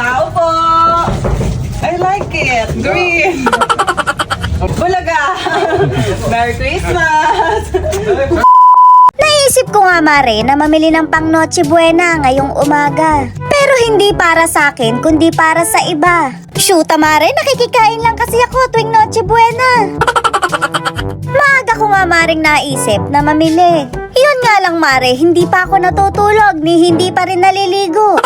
Tao po! I like it. Green. Bulaga. Merry Christmas. Naisip ko nga Mare na mamili ng pang Noche Buena ngayong umaga. Pero hindi para sa akin, kundi para sa iba. Shoota Mare, nakikikain lang kasi ako tuwing Noche Buena. Maaga ko nga Maring naisip na mamili. Yun nga lang Mare, hindi pa ako natutulog ni hindi pa rin naliligo.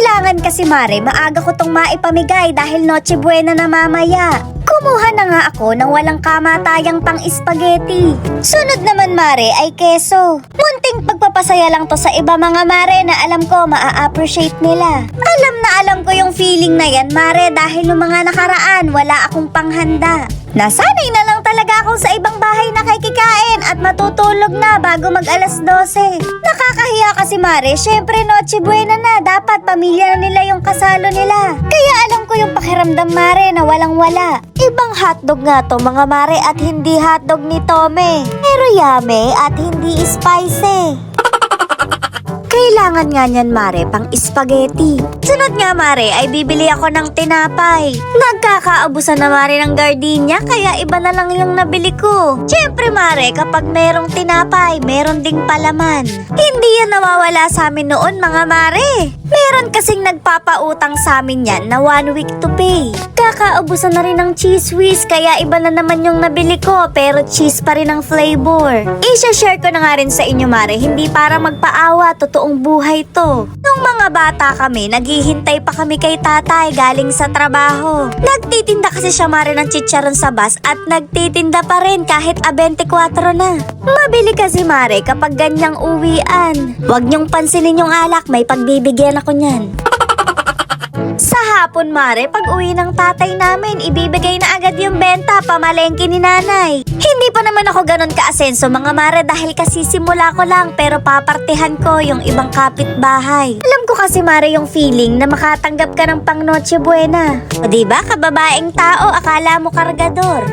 Kailangan kasi Mare, maaga ko tong maipamigay dahil Noche Buena na mamaya. Kumuha na nga ako ng walang kamatayang pang spaghetti. Sunod naman Mare ay keso. Munting pagpapasaya lang to sa iba mga Mare na alam ko maa-appreciate nila. Alam na alam ko yung feeling na yan Mare dahil nung mga nakaraan wala akong panghanda. Nasanay na lang talaga ako sa ibang bahay na kikikain at matutulog na bago mag alas 12. Nakakahiya kasi Mare, syempre Noche Buena na, dapat pamilya na nila yung kasalo nila. Kaya alam ko yung pakiramdam Mare na walang wala. Ibang hotdog nga to mga Mare at hindi hotdog ni Tome. Pero yummy at hindi spicy. Kailangan nga niyan, Mare, pang spaghetti. Sunod nga, Mare, ay bibili ako ng tinapay. Nagkakaabusan na, Mare, ng gardenia, kaya iba na lang yung nabili ko. Siyempre, Mare, kapag merong tinapay, meron ding palaman. Hindi yan nawawala sa amin noon, mga Mare. Meron kasing nagpapautang sa amin yan na one week to pay. Kakaubusan na rin ng cheese whiz, kaya iba na naman yung nabili ko, pero cheese pa rin ang flavor. Isha-share ko na nga rin sa inyo, Mare, hindi para magpaawa, totoong buhay to. Nung mga bata kami, naghihintay pa kami kay tatay galing sa trabaho. Nagtitinda kasi siya, Mare, ng chicharon sa bus at nagtitinda pa rin kahit a 24 na. Mabili kasi, Mare, kapag ganyang uwian. Huwag niyong pansinin yung alak, may pagbibigyan ako niyan. Sa hapon, Mare, pag uwi ng tatay namin, ibibigay na agad yung benta, pamalengke ni nanay. Hindi pa naman ako ganun kaasenso, mga Mare, dahil kasi simula ko lang, pero papartihan ko yung ibang kapitbahay. Alam ko kasi, Mare, yung feeling na makatanggap ka ng pang Noche Buena. O diba, kababaeng tao, akala mo kargador.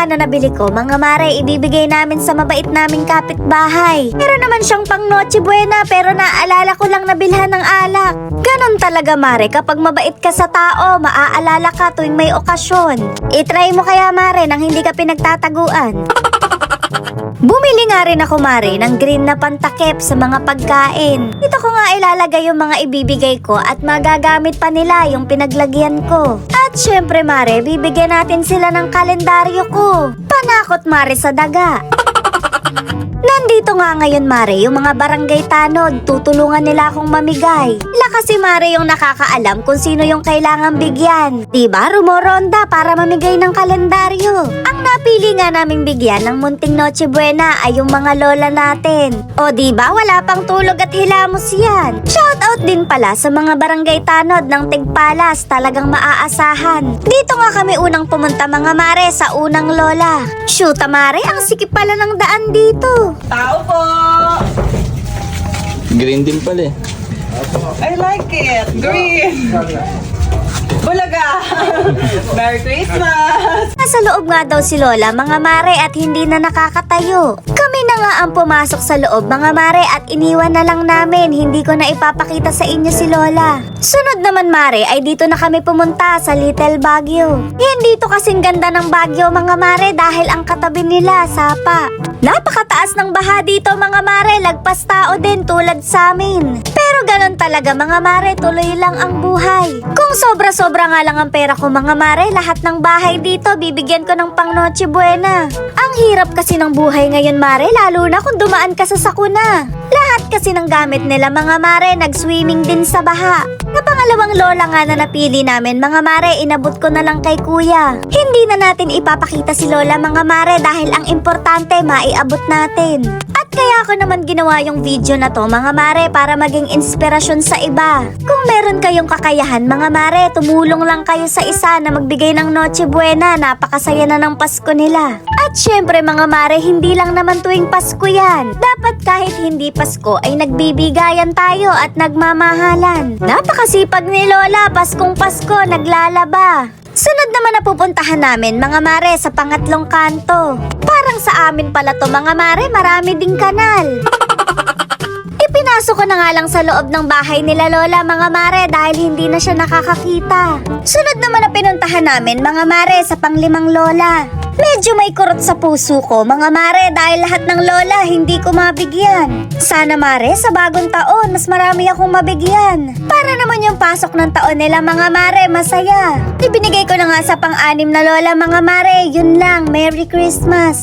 Nga na nabili ko, mga mare, ibibigay namin sa mabait naming kapitbahay. Meron naman siyang pang Noche Buena, pero naaalala ko lang nabilhan ng alak. Ganon talaga, mare, kapag mabait ka sa tao, maaalala ka tuwing may okasyon. Itry mo kaya, mare, nang hindi ka pinagtataguan. Bumili nga rin ako, Mare, ng green na pantakip sa mga pagkain. Dito ko nga ilalagay yung mga ibibigay ko at magagamit pa nila yung pinaglagyan ko. At syempre, Mare, bibigyan natin sila ng kalendaryo ko. Panakot, Mare, sa daga. Nandito nga ngayon, Mare, yung mga barangay tanod. Tutulungan nila akong mamigay. Sila kasi, Mare, yung nakakaalam kung sino yung kailangang bigyan. Diba, rumoronda para mamigay ng kalendaryo. Ang napili nga naming bigyan ng munting Noche Buena ay yung mga lola natin. O diba, wala pang tulog at hilamos yan. Shoutout din pala sa mga barangay tanod ng Tigpalas, talagang maaasahan. Dito nga kami unang pumunta mga mare sa unang lola. Shoota mare, ang sikip pala ng daan dito. Tao po! Green din pala eh. I like it. Green. Bulaga. Merry Christmas. Nasa loob nga daw si Lola mga mare at hindi na nakakatayo. Kami na nga ang pumasok sa loob mga mare at iniwan na lang namin. Hindi ko na ipapakita sa inyo si Lola. Sunod naman mare ay dito na kami pumunta sa Little Baguio. Hindi to kasing ganda ng Baguio mga mare dahil ang katabi nila sapa. Napakataas ng baha dito mga mare, lagpas tao din tulad sa amin. Pero ganun talaga mga mare, tuloy lang ang buhay. Kung sobra-sobra nga lang ang pera ko mga mare, lahat ng bahay dito bibigyan ko ng pang Noche Buena. Ang hirap kasi ng buhay ngayon mare, lalo na kung dumaan ka sa sakuna. Lahat kasi ng gamit nila mga mare, nag-swimming din sa baha. Na pangalawang lola nga na napili namin mga mare, inabot ko na lang kay kuya. Hindi na natin ipapakita si lola mga mare dahil ang importante maiabot natin. Kaya ko naman ginawa yung video na to mga mare para maging inspirasyon sa iba. Kung meron kayong kakayahan mga mare, tumulong lang kayo sa isa na magbigay ng Noche Buena, napakasaya na ng Pasko nila. At syempre mga mare, hindi lang naman tuwing Pasko yan. Dapat kahit hindi Pasko ay nagbibigayan tayo at nagmamahalan. Napakasipag ni Lola, Paskong Pasko, naglalaba. Sunod naman na pupuntahan namin mga mare sa pangatlong kanto. Parang amin pala to mga mare, marami ding kanal. Ipinasok Pinasok ko na nga lang sa loob ng bahay nila Lola mga mare dahil hindi na siya nakakakita. Sunod naman na pinuntahan namin mga mare sa panglimang Lola. Medyo may kurot sa puso ko mga mare dahil lahat ng Lola hindi ko mabigyan. Sana mare sa bagong taon mas marami akong mabigyan. Para naman yung pasok ng taon nila mga mare masaya. Ibinigay ko na nga sa pang-anim na Lola mga mare, yun lang, Merry Christmas.